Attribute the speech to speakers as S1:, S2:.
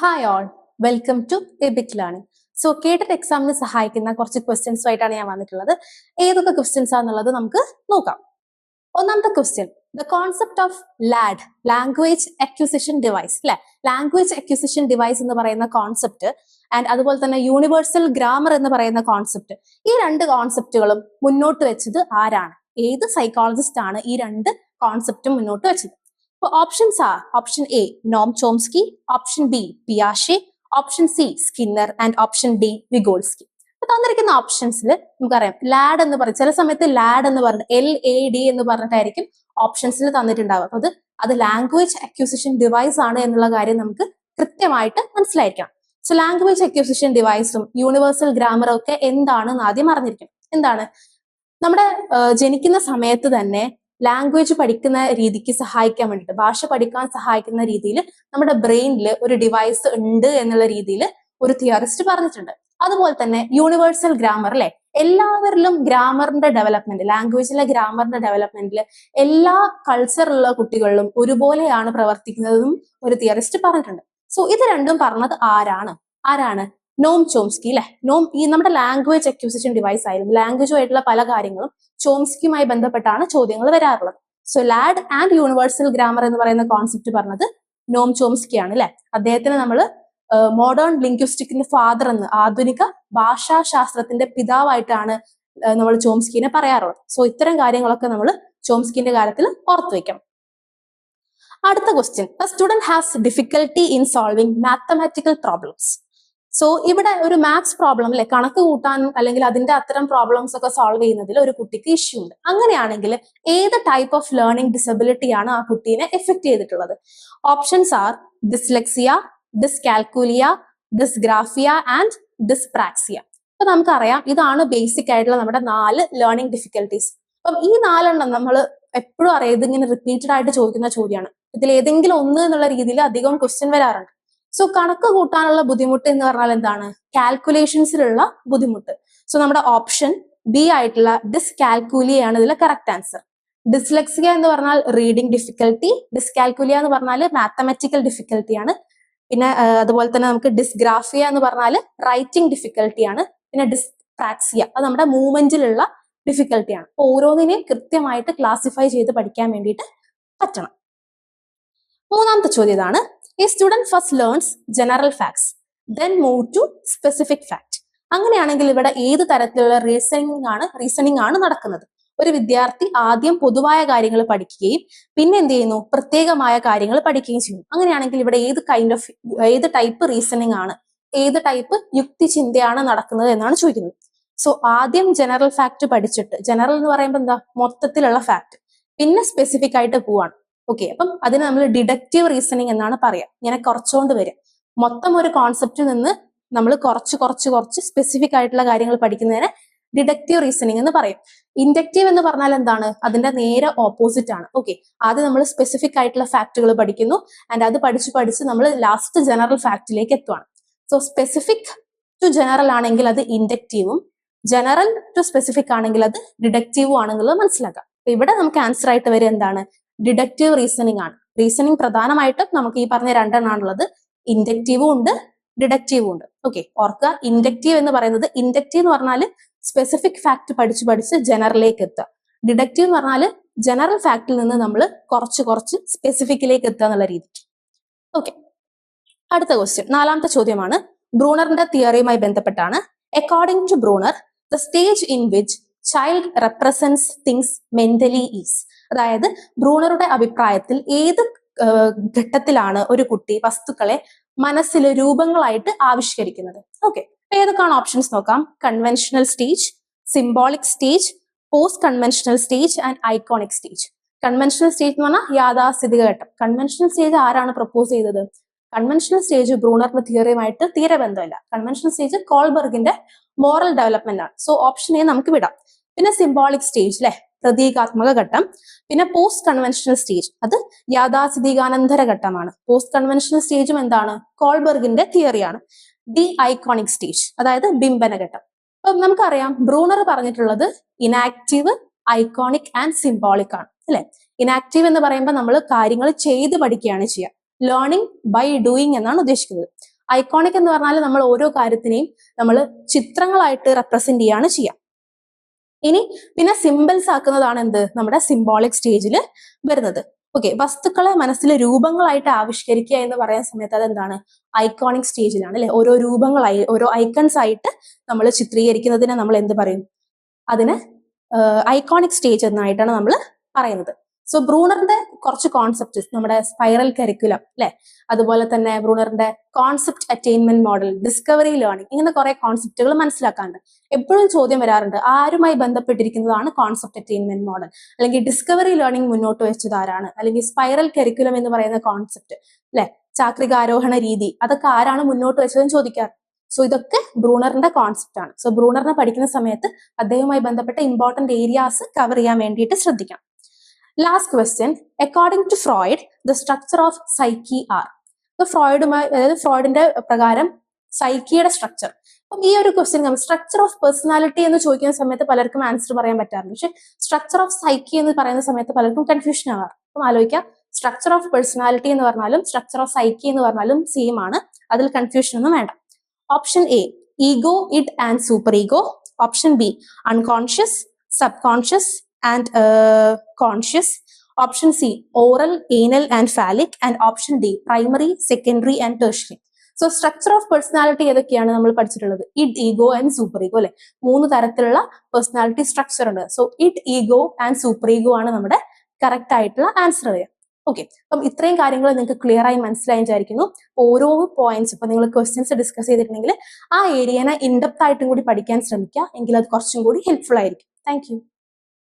S1: Hi all welcome to Abic learning so കേട്ടിട്ട് എക്സാമിന് സഹായിക്കുന്ന കുറച്ച് ക്വസ്റ്റ്യൻസ് ആയിട്ടാണ് ഞാൻ വന്നിട്ടുള്ളത്. ഏതൊക്കെ ക്വസ്റ്റ്യൻസ് ആണെന്നുള്ളത് നമുക്ക് നോക്കാം. ഒന്നാമത്തെ question the concept of LAD language acquisition device അല്ലെ ലാംഗ്വേജ് അക്യൂസിഷൻ ഡിവൈസ് എന്ന് പറയുന്ന കോൺസെപ്റ്റ് ആൻഡ് അതുപോലെ തന്നെ യൂണിവേഴ്സൽ ഗ്രാമർ എന്ന് പറയുന്ന കോൺസെപ്റ്റ് ഈ രണ്ട് കോൺസെപ്റ്റുകളും മുന്നോട്ട് വെച്ചത് ആരാണ്? ഏത് സൈക്കോളജിസ്റ്റ് ആണ് ഈ രണ്ട് കോൺസെപ്റ്റും മുന്നോട്ട് വെച്ചത്? അപ്പൊ options are option A Noam Chomsky option B പിയാഷെ option C Skinner and option D Vygotsky അപ്പൊ തന്നിരിക്കുന്ന ഓപ്ഷൻസിൽ നമുക്കറിയാം. ലാഡ് എന്ന് പറയും ചില സമയത്ത് ലാഡ് എന്ന് പറഞ്ഞിട്ട് എൽ എ ഡി എന്ന് പറഞ്ഞിട്ടായിരിക്കും ഓപ്ഷൻസിൽ തന്നിട്ടുണ്ടാവുക. അപ്പൊ അത് അത് ലാംഗ്വേജ് അക്യൂസിഷൻ ഡിവൈസ് ആണ് എന്നുള്ള കാര്യം നമുക്ക് കൃത്യമായിട്ട് മനസ്സിലായിരിക്കണം. സോ ലാംഗ്വേജ് അക്യൂസിഷൻ ഡിവൈസും യൂണിവേഴ്സൽ ഗ്രാമറും ഒക്കെ എന്താണെന്ന് ആദ്യം അറിഞ്ഞിരിക്കണം. എന്താണ്? നമ്മുടെ ജനിക്കുന്ന സമയത്ത് തന്നെ ലാംഗ്വേജ് പഠിക്കുന്ന രീതിക്ക് സഹായിക്കാൻ വേണ്ടിയിട്ട് ഭാഷ പഠിക്കാൻ സഹായിക്കുന്ന രീതിയിൽ നമ്മുടെ ബ്രെയിനിൽ ഒരു ഡിവൈസ് ഉണ്ട് എന്നുള്ള രീതിയിൽ ഒരു തിയറിസ്റ്റ് പറഞ്ഞിട്ടുണ്ട്. അതുപോലെ തന്നെ യൂണിവേഴ്സൽ ഗ്രാമർ അല്ലെ എല്ലാവരിലും ഗ്രാമറിന്റെ ഡെവലപ്മെന്റ് ലാംഗ്വേജിലെ ഗ്രാമറിന്റെ ഡെവലപ്മെന്റിൽ എല്ലാ കൾച്ചറുള്ള കുട്ടികളിലും ഒരുപോലെയാണ് പ്രവർത്തിക്കുന്നതെന്നും ഒരു തിയറിസ്റ്റ് പറഞ്ഞിട്ടുണ്ട്. സോ ഇത് രണ്ടും പറഞ്ഞത് ആരാണ്? ആരാണ്? നോം ചോംസ്കി അല്ലെ നോം ഈ നമ്മുടെ ലാംഗ്വേജ് അക്യൂസിഷൻ ഡിവൈസ് ആയിരുന്നു ലാംഗ്വേജുമായിട്ടുള്ള പല കാര്യങ്ങളും ചോംസ്കിയുമായി ബന്ധപ്പെട്ടാണ് ചോദ്യങ്ങൾ വരാറുള്ളത്. So LAD and universal grammar എന്ന് പറയുന്ന കോൺസെപ്റ്റ് പറഞ്ഞത് നോം ചോംസ്കി ആണ് അല്ലെ അദ്ദേഹത്തിന് നമ്മൾ മോഡേൺ ലിംഗ്വിസ്റ്റിക്കിന്റെ ഫാദർ എന്ന് ആധുനിക ഭാഷാശാസ്ത്രത്തിന്റെ പിതാവായിട്ടാണ് നമ്മൾ ചോംസ്കിനെ പറയാറുള്ളത്. സോ ഇത്തരം കാര്യങ്ങളൊക്കെ നമ്മൾ ചോംസ്കിന്റെ കാര്യത്തിൽ ഓർത്തു വെക്കണം. അടുത്ത question the student has difficulty in solving mathematical problems so ഇവിടെ ഒരു മാത്സ് പ്രോബ്ലം അല്ലെ കണക്ക് കൂട്ടാനും അല്ലെങ്കിൽ അതിന്റെ അത്തരം പ്രോബ്ലംസ് ഒക്കെ സോൾവ് ചെയ്യുന്നതിൽ ഒരു കുട്ടിക്ക് ഇഷ്യൂ ഉണ്ട്. അങ്ങനെയാണെങ്കിൽ ഏത് ടൈപ്പ് ഓഫ് ലേണിംഗ് ഡിസബിലിറ്റി ആണ് ആ കുട്ടീനെ എഫക്ട് ചെയ്തിട്ടുള്ളത്? Options are dyslexia dyscalculia dysgraphia and dyspraxia അപ്പൊ നമുക്കറിയാം ഇതാണ് ബേസിക് ആയിട്ടുള്ള നമ്മുടെ നാല് ലേണിംഗ് ഡിഫിക്കൽട്ടീസ് അപ്പം ഈ നാലെണ്ണം നമ്മൾ എപ്പോഴും അറിയാം ഇതിങ്ങനെ റിപ്പീറ്റഡ് ആയിട്ട് ചോദിക്കുന്ന ചോദ്യമാണ്. ഇതിൽ ഏതെങ്കിലും ഒന്ന് എന്നുള്ള രീതിയിൽ അധികം ക്വസ്റ്റ്യൻ വരാറുണ്ട്. സോ കണക്ക് കൂട്ടാനുള്ള ബുദ്ധിമുട്ട് എന്ന് പറഞ്ഞാൽ എന്താണ്? കാൽക്കുലേഷൻസിലുള്ള ബുദ്ധിമുട്ട്. സോ നമ്മുടെ ഓപ്ഷൻ ബി ആയിട്ടുള്ള ഡിസ്കാൽക്കുലിയ ആണ് ഇതിലെ കറക്റ്റ് ആൻസർ ഡിസ്ലെക്സിയ എന്ന് പറഞ്ഞാൽ റീഡിംഗ് ഡിഫിക്കൽട്ടി ഡിസ്കാൽക്കുലിയ എന്ന് പറഞ്ഞാൽ മാത്തമാറ്റിക്കൽ ഡിഫിക്കൽട്ടി ആണ്. പിന്നെ അതുപോലെ തന്നെ നമുക്ക് ഡിസ്ഗ്രാഫിയ എന്ന് പറഞ്ഞാൽ റൈറ്റിംഗ് ഡിഫിക്കൽട്ടി ആണ്. പിന്നെ ഡിസ്പ്രാക്സിയ അത് നമ്മുടെ മൂവ്മെന്റിലുള്ള ഡിഫിക്കൽട്ടി ആണ്. അപ്പൊ ഓരോന്നിനെയും കൃത്യമായിട്ട് ക്ലാസിഫൈ ചെയ്ത് പഠിക്കാൻ വേണ്ടിയിട്ട് പറ്റണം. മൂന്നാമത്തെ ചോദ്യം ഇതാണ്. A student first learns general facts then move to specific fact അങ്ങനെയാണെങ്കിൽ ഇവിടെ ഏത് തരത്തിലുള്ള റീസണിംഗ് ആണ് റീസണിംഗ് ആണ് നടക്കുന്നത്? ഒരു വിദ്യാർത്ഥി ആദ്യം പൊതുവായ കാര്യങ്ങൾ പഠിക്കുകയും പിന്നെ എന്ത് ചെയ്യുന്നു? പ്രത്യേകമായ കാര്യങ്ങൾ പഠിക്കുകയും ചെയ്യുന്നു. അങ്ങനെയാണെങ്കിൽ ഇവിടെ ഏത് കൈൻഡ് ഓഫ് ഏത് ടൈപ്പ് റീസണിംഗ് ആണ് ഏത് ടൈപ്പ് യുക്തി ചിന്തയാണ് നടക്കുന്നത് എന്നാണ് ചോദിക്കുന്നത്. സോ ആദ്യം ജനറൽ ഫാക്ട് പഠിച്ചിട്ട് ജനറൽ എന്ന് പറയുമ്പോൾ എന്താ? മൊത്തത്തിലുള്ള ഫാക്ട് പിന്നെ സ്പെസിഫിക് ആയിട്ട് പോവാണ്. ഓക്കെ അപ്പം അതിന് നമ്മൾ ഡിഡക്റ്റീവ് റീസണിങ് എന്നാണ് പറയാം. ഇങ്ങനെ കുറച്ചുകൊണ്ട് വരും. മൊത്തം ഒരു കോൺസെപ്റ്റിൽ നിന്ന് നമ്മൾ കുറച്ച് കുറച്ച് കുറച്ച് സ്പെസിഫിക് ആയിട്ടുള്ള കാര്യങ്ങൾ പഠിക്കുന്നതിന് ഡിഡക്റ്റീവ് റീസണിങ് എന്ന് പറയും. ഇൻഡക്റ്റീവ് എന്ന് പറഞ്ഞാൽ എന്താണ്? അതിന്റെ നേരെ ഓപ്പോസിറ്റ് ആണ്. ഓക്കെ ആദ്യം നമ്മൾ സ്പെസിഫിക് ആയിട്ടുള്ള ഫാക്ടുകൾ പഠിക്കുന്നു. ആൻഡ് അത് പഠിച്ച് പഠിച്ച് നമ്മൾ ലാസ്റ്റ് ജനറൽ ഫാക്ടിലേക്ക് എത്തുവാണ്. സോ സ്പെസിഫിക് ടു ജനറൽ ആണെങ്കിൽ അത് ഇൻഡക്റ്റീവും ജനറൽ ടു സ്പെസിഫിക് ആണെങ്കിൽ അത് ഡിഡക്റ്റീവും ആണെന്നുള്ളത് മനസ്സിലാക്കാം. ഇവിടെ നമുക്ക് ആൻസർ ആയിട്ട് വരിക എന്താണ്? ഡിഡക്റ്റീവ് റീസണിങ് ആണ്. റീസണിങ് പ്രധാനമായിട്ടും നമുക്ക് ഈ പറഞ്ഞ രണ്ടെണ്ണാണുള്ളത്. ഇൻഡക്റ്റീവും ഉണ്ട് ഡിഡക്റ്റീവും ഉണ്ട്. ഓക്കെ ഓർക്കുക. ഇൻഡക്റ്റീവ് എന്ന് പറയുന്നത് ഇൻഡക്റ്റീവ് എന്ന് പറഞ്ഞാൽ സ്പെസിഫിക് ഫാക്ട് പഠിച്ച് പഠിച്ച് ജനറലിലേക്ക് എത്തുക. ഡിഡക്റ്റീവ് എന്ന് പറഞ്ഞാൽ ജനറൽ ഫാക്ടിൽ നിന്ന് നമ്മൾ കുറച്ച് കുറച്ച് സ്പെസിഫിക്കിലേക്ക് എത്തുക എന്നുള്ള രീതിക്ക്. ഓക്കെ അടുത്ത ക്വസ്റ്റ്യൻ നാലാമത്തെ ചോദ്യമാണ്. ബ്രൂണറിന്റെ തിയറിയുമായി ബന്ധപ്പെട്ടാണ്. According to Bruner the stage in which child represents things mentally is അതായത് ബ്രൂണറുടെ അഭിപ്രായത്തിൽ ഏത് ഘട്ടത്തിലാണ് ഒരു കുട്ടി വസ്തുക്കളെ മനസ്സിൽ രൂപങ്ങളായിട്ട് ആവിഷ്കരിക്കുന്നത്? ഓക്കെ ഏതൊക്കെയാണ് ഓപ്ഷൻസ് നോക്കാം? Conventional stage symbolic stage post conventional stage and iconic stage conventional stage എന്ന് പറഞ്ഞാൽ യാഥാസ്ഥിതിക ഘട്ടം. കൺവെൻഷണൽ സ്റ്റേജ് ആരാണ് പ്രപ്പോസ് ചെയ്തത്? കൺവെൻഷണൽ സ്റ്റേജ് ബ്രൂണറിന്റെ തിയറിയുമായിട്ട് തീരെ ബന്ധമില്ല. കൺവെൻഷണൽ സ്റ്റേജ് കോൾബർഗിന്റെ മോറൽ ഡെവലപ്മെന്റ് ആണ്. സോ ഓപ്ഷൻ എ നമുക്ക് വിടാം. പിന്നെ സിംബോളിക് സ്റ്റേജ് അല്ലെ പ്രതീകാത്മക ഘട്ടം. പിന്നെ പോസ്റ്റ് കൺവെൻഷണൽ സ്റ്റേജ് അത് യാഥാസ്ഥിതികാനന്തര ഘട്ടമാണ്. പോസ്റ്റ് കൺവെൻഷണൽ സ്റ്റേജും എന്താണ്? കോൾബർഗിന്റെ തിയറിയാണ് ഡി ഐക്കോണിക് സ്റ്റേജ് അതായത് ബിംബന ഘട്ടം. അപ്പൊ നമുക്കറിയാം ബ്രൂണർ പറഞ്ഞിട്ടുള്ളത് ഇനാക്റ്റീവ് ഐക്കോണിക് ആൻഡ് സിംബോളിക് ആണ്. അല്ലെ? ഇനാക്റ്റീവ് എന്ന് പറയുമ്പോൾ നമ്മൾ കാര്യങ്ങൾ ചെയ്ത് പഠിക്കുകയാണ് ചെയ്യുക. ലേണിംഗ് ബൈ ഡൂയിങ് എന്നാണ് ഉദ്ദേശിക്കുന്നത്. ഐക്കോണിക് എന്ന് പറഞ്ഞാൽ നമ്മൾ ഓരോ കാര്യത്തിനെയും നമ്മൾ ചിത്രങ്ങളായിട്ട് റെപ്രസെന്റ് ചെയ്യാണ് ചെയ്യുക. ഇനി പിന്നെ സിമ്പിൾസ് ആക്കുന്നതാണ് എന്ത്? നമ്മുടെ സിംബോളിക് സ്റ്റേജിൽ വരുന്നത്. ഓക്കെ വസ്തുക്കളെ മനസ്സിൽ രൂപങ്ങളായിട്ട് ആവിഷ്കരിക്കുക എന്ന് പറയുന്ന സമയത്ത് അതെന്താണ് ഐക്കോണിക് സ്റ്റേജിലാണ് അല്ലെ? ഓരോ രൂപങ്ങളായി ഓരോ ഐക്കൺസ് ആയിട്ട് നമ്മൾ ചിത്രീകരിക്കുന്നതിനെ നമ്മൾ എന്ത് പറയും? അതിന് ഐക്കോണിക് സ്റ്റേജ് എന്നായിട്ടാണ് നമ്മൾ പറയുന്നത്. സോ ബ്രൂണറിന്റെ കുറച്ച് കോൺസെപ്റ്റ് നമ്മുടെ സ്പൈറൽ കരിക്കുലം അല്ലെ അതുപോലെ തന്നെ ബ്രൂണറിന്റെ concept attainment model discovery learning ഇങ്ങനെ കുറെ കോൺസെപ്റ്റുകൾ മനസ്സിലാക്കാറുണ്ട് എപ്പോഴും ചോദ്യം വരാറുണ്ട് ആരുമായി ബന്ധപ്പെട്ടിരിക്കുന്നതാണ് കോൺസെപ്റ്റ് അറ്റൈൻമെന്റ് മോഡൽ അല്ലെങ്കിൽ ഡിസ്കവറി ലേണിംഗ് മുന്നോട്ട് വെച്ചത് ആരാണ്? അല്ലെങ്കിൽ സ്പൈറൽ കരിക്കുലം എന്ന് പറയുന്ന കോൺസെപ്റ്റ് അല്ലെ ചാക്രികാരോഹണ രീതി അതൊക്കെ ആരാണ് മുന്നോട്ട് വെച്ചതെന്ന് ചോദിക്കാറ്? സോ ഇതൊക്കെ ബ്രൂണറിന്റെ കോൺസെപ്റ്റ് ആണ്. സോ ബ്രൂണറിനെ പഠിക്കുന്ന സമയത്ത് അദ്ദേഹവുമായി ബന്ധപ്പെട്ട ഇമ്പോർട്ടന്റ് ഏരിയാസ് കവർ ചെയ്യാൻ വേണ്ടിയിട്ട് ശ്രദ്ധിക്കണം. Last question according to Freud the structure of psyche are ഫ്രോയിഡുമായി അതായത് ഫ്രോയിഡിന്റെ പ്രകാരം സൈക്കിയുടെ സ്ട്രക്ചർ അപ്പം ഈ ഒരു ക്വസ്റ്റ്യൻ സ്ട്രക്ചർ ഓഫ് പേഴ്സണാലിറ്റി എന്ന് ചോദിക്കുന്ന സമയത്ത് പലർക്കും ആൻസർ പറയാൻ പറ്റാറുണ്ട്. പക്ഷെ സ്ട്രക്ചർ ഓഫ് സൈക്കി എന്ന് പറയുന്ന സമയത്ത് പലർക്കും കൺഫ്യൂഷൻ ആവാറ് അപ്പം ആലോചിക്കാം. സ്ട്രക്ചർ ഓഫ് പേഴ്സണാലിറ്റി എന്ന് പറഞ്ഞാലും സ്ട്രക്ചർ ഓഫ് സൈക്കി എന്ന് പറഞ്ഞാലും സെയിം ആണ്. അതിൽ കൺഫ്യൂഷൻ ഒന്നും വേണ്ട. Option A ego it and superego option B unconscious subconscious and conscious option C oral anal and phallic and option D primary secondary and tertiary so structure of personality ഏതൊക്കെയാണ് നമ്മൾ പഠിച്ചിട്ടുള്ളത്? Id ego and superego അല്ലെ? മൂന്ന് തരത്തിലുള്ള personality structure ഉണ്ട്. So id ego and superego ആണ് നമ്മുടെ correct ആയിട്ടുള്ള ആൻസർ വരിക ഓക്കെ അപ്പം ഇത്രയും കാര്യങ്ങൾ നിങ്ങൾക്ക് ക്ലിയർ ആയി മനസ്സിലായി വിചാരിക്കുന്നു. ഓരോ പോയിന്റ്സ് ഇപ്പൊ നിങ്ങൾ ക്വസ്റ്റ്യൻസ് ഡിസ്കസ് ചെയ്തിട്ടുണ്ടെങ്കിൽ ആ ഏരിയനെ ഇൻഡെപ്ത് ആയിട്ടും കൂടി പഠിക്കാൻ ശ്രമിക്കുക. എങ്കിൽ അത് കുറച്ചും കൂടി ഹെൽപ്ഫുൾ ആയിരിക്കും. താങ്ക്